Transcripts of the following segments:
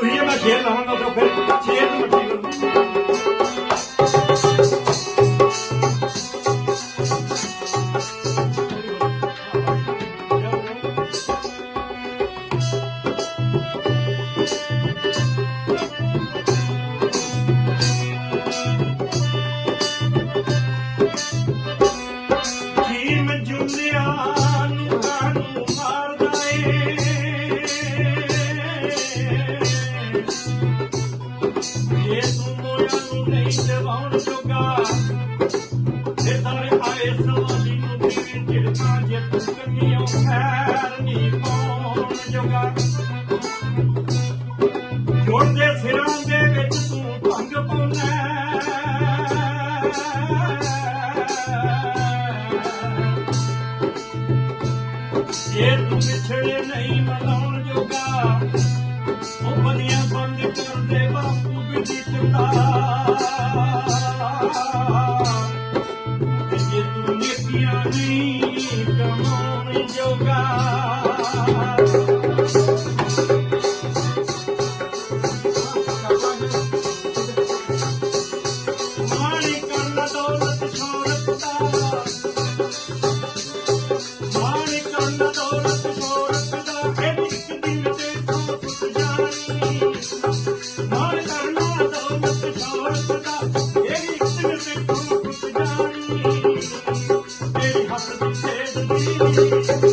ਤੂੰ ਹੀ ਮੈਂ ਖੇਲ ਲਵਾਂਗਾ ਤਾਂ ਫਿਰ ਛੇਤ ਮੱਠੀ ਕਰੂੰ ਕਰਨੀਓ ਖੈਰ ਨੀ ਕੌਣ ਜੁਗਾ ਜੋੜਦੇ ਸਿਰਾਂ ਦੇ ਵਿੱਚ ਤੂੰ ਭੰਗ ਪਾਉਣਾ ਜੇ ਤੂੰ ਵਿਛੜੇ ਨਹੀਂ ਮਨਾ ڪمون جوگا 甜蜜蜜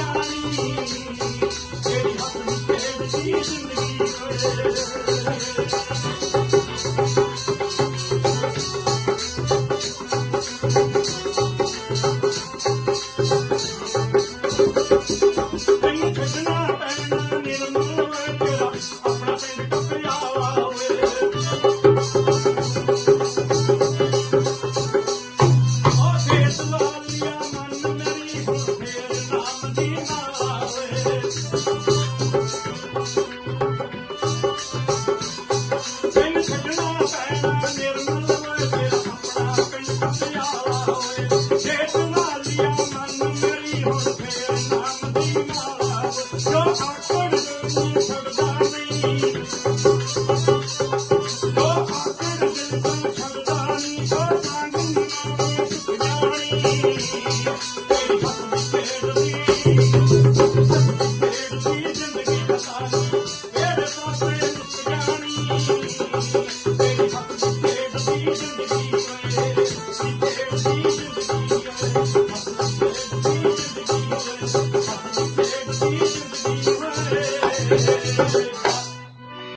Thank.